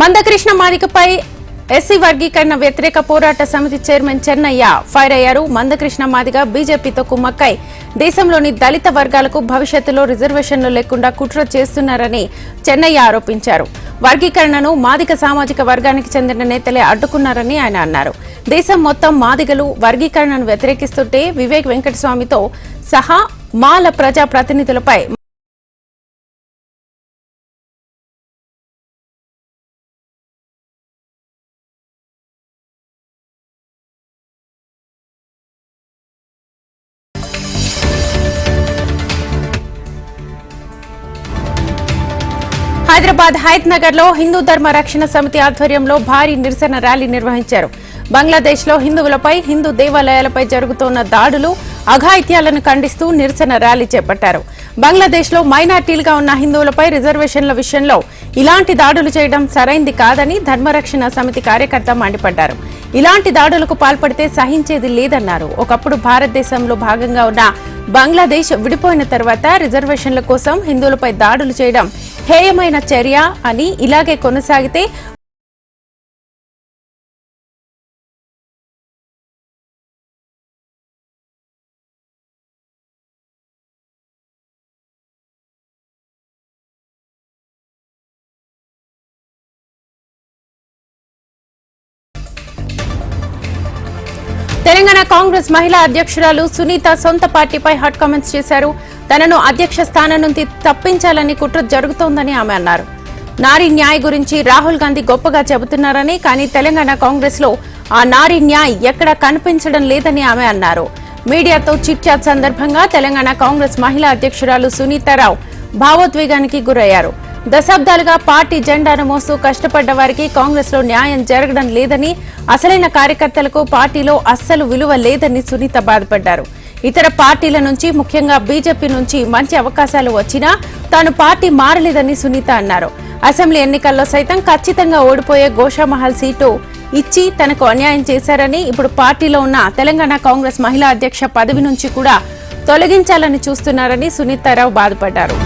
Mandakrishna మాదికపై SC వర్గీకరణ వ్యతిరేక పోరాట సమితి చైర్మన్ చెన్నయ్య ఫైర్ అయ్యారు. మందకృష్ణ మాదిగ బీజేపీతో కుమ్మక్కై. దేశంలోని దళిత వర్గాలకు భవిష్యత్తులో రిజర్వేషన్లు లేకుండా కుట్ర చేస్తున్నారని చెన్నయ్య ఆరోపించారు. వర్గీకరణను మాదిక సామాజిక వర్గానికి చెందిన నేతలే అడ్డుకున్నారని ఆయన అన్నారు. దేశం మొత్తం మాదిగలు వర్గీకరణను వ్యతిరేకిస్తుంటే వివేక్ వెంకటస్వామితో సహా మాల ప్రజా ప్రతినిధులపై హైదరాబాద్ హైత్ నగర్లో హిందూ ధర్మ రక్షణ సమితి ఆధ్వర్యంలో భారీ నిరసన ర్యాలీ నిర్వహించారు. బంగ్లాదేశ్లో హిందువులపై హిందూ దేవాలయాలపై జరుగుతున్న దాడులు అఘాయిత్యాలను ఖండిస్తూ నిరసన ర్యాలీ చేపట్టారు. బంగ్లాదేశ్లో మైనార్టీలుగా ఉన్న హిందువులపై రిజర్వేషన్ల విషయంలో ఇలాంటి దాడులు చేయడం సరైంది కాదని ధర్మరక్షణ సమితి కార్యకర్త మండిపడ్డారు. ఇలాంటి దాడులకు పాల్పడితే సహించేది లేదన్నారు. ఒకప్పుడు భారతదేశంలో భాగంగా ఉన్న బంగ్లాదేశ్ విడిపోయిన తర్వాత రిజర్వేషన్ల కోసం హిందువులపై దాడులు చేయడం హేయమైన చర్య అని ఇలాగే కొనసాగితే తెలంగాణ కాంగ్రెస్ మహిళా అధ్యక్షురాలు సునీత సొంత పార్టీపై హాట్ కామెంట్స్ చేశారు. తనను అధ్యక్ష స్థానం నుంచి తప్పించాలని కుట్ర జరుగుతోందని ఆమె అన్నారు. నారీ న్యాయ్ గురించి రాహుల్ గాంధీ గొప్పగా చెబుతున్నారని కానీ తెలంగాణ కాంగ్రెస్లో ఆ నారీ న్యాయ్ ఎక్కడా కనిపించడం లేదని ఆమె అన్నారు. మీడియాతో చిట్ చాట్ సందర్భంగా తెలంగాణ కాంగ్రెస్ మహిళా అధ్యక్షురాలు సునీతారావు భావోద్వేగానికి గురయ్యారు. దశాబ్దాలుగా పార్టీ జెండాను మోస్తూ కష్టపడ్డ వారికి కాంగ్రెస్లో న్యాయం జరగడం లేదని అసలైన కార్యకర్తలకు పార్టీలో అస్సలు విలువ లేదని సునీత బాధపడ్డారు. ఇతర పార్టీల నుంచి ముఖ్యంగా బీజేపీ నుంచి మంచి అవకాశాలు వచ్చినా తాను పార్టీ మారలేదని సునీత అన్నారు. అసెంబ్లీ ఎన్నికల్లో సైతం ఖచ్చితంగా ఓడిపోయే గోషామహల్ సీటు ఇచ్చి తనకు అన్యాయం చేశారని ఇప్పుడు పార్టీలో ఉన్న తెలంగాణ కాంగ్రెస్ మహిళా అధ్యక్ష పదవి నుంచి కూడా తొలగించాలని చూస్తున్నారని సునీతారావు బాధపడ్డారు.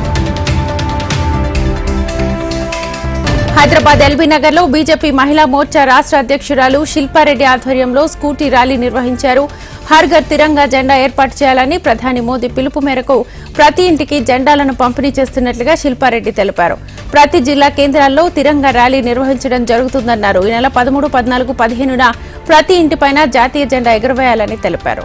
హైదరాబాద్ ఎల్బీ నగర్లో బీజేపీ మహిళా మోర్చా రాష్ట్ర అధ్యక్షురాలు శిల్పారెడ్డి ఆధ్వర్యంలో స్కూటీ ర్యాలీ నిర్వహించారు. హర్ఘర్ తిరంగా జెండా ఏర్పాటు చేయాలని ప్రధాని మోదీ పిలుపు మేరకు ప్రతి ఇంటికి జెండాలను పంపిణీ చేస్తున్నట్లుగా శిల్పారెడ్డి తెలిపారు. ప్రతి జిల్లా కేంద్రాల్లో తిరంగా ర్యాలీ నిర్వహించడం జరుగుతుందన్నారు. ఈ నెల పదమూడు పద్నాలుగు పదిహేనున ప్రతి ఇంటిపైన జాతీయ జెండా ఎగురవేయాలని తెలిపారు.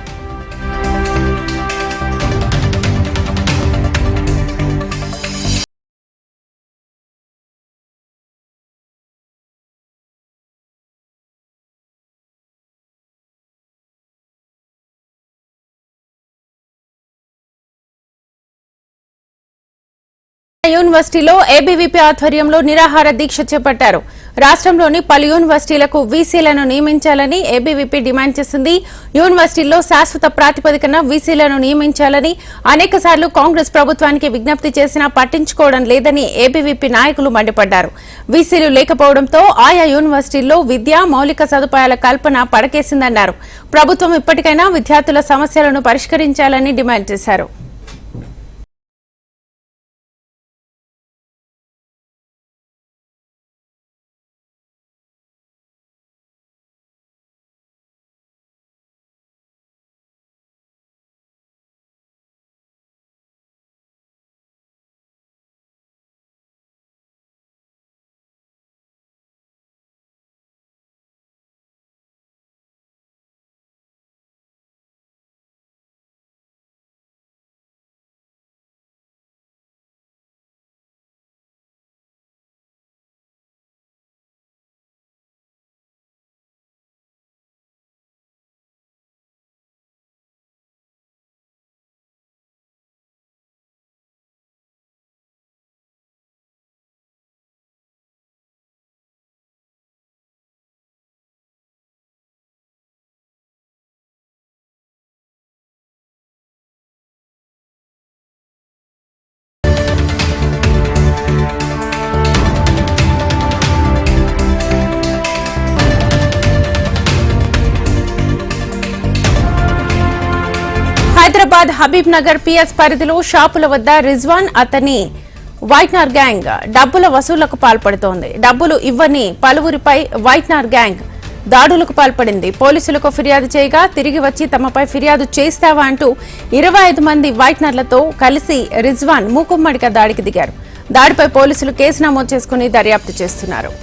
యూనివర్సిటీలో ఏబీవీపీ ఆధ్వర్యంలో నిరాహార దీక్ష చేపట్టారు. రాష్ట్రంలోని పలు యూనివర్సిటీలకు వీసీలను నియమించాలని ఏబీవీపీ డిమాండ్ చేసింది. యూనివర్సిటీల్లో శాశ్వత ప్రాతిపదికన వీసీలను నియమించాలని అనేక కాంగ్రెస్ ప్రభుత్వానికి విజ్ఞప్తి చేసినా పట్టించుకోవడం లేదని ఏబీవీపీ నాయకులు మండిపడ్డారు. వీసీలు లేకపోవడంతో ఆయా యూనివర్సిటీల్లో విద్య మౌలిక సదుపాయాల కల్పన పడకేసిందన్నారు. ప్రభుత్వం ఇప్పటికైనా విద్యార్థుల సమస్యలను పరిష్కరించాలని డిమాండ్ చేశారు. హైదరాబాద్ హబీబ్ నగర్ పిఎస్ పరిధిలో షాపుల వద్ద రిజ్వాన్ అతని వైట్నర్ గ్యాంగ్ డబ్బుల వసూళ్ళకు పాల్పడుతోంది. డబ్బులు ఇవ్వని పలువురిపై వైట్నర్ గ్యాంగ్ దాడులకు పాల్పడింది. పోలీసులకు ఫిర్యాదు చేయగా తిరిగి వచ్చి తమపై ఫిర్యాదు చేస్తావా అంటూ ఇరవై ఐదు మంది వైట్నర్లతో కలిసి రిజ్వాన్ మూకుమ్మడిగా దాడికి దిగారు. దాడిపై పోలీసులు కేసు నమోదు చేసుకుని దర్యాప్తు చేస్తున్నారు.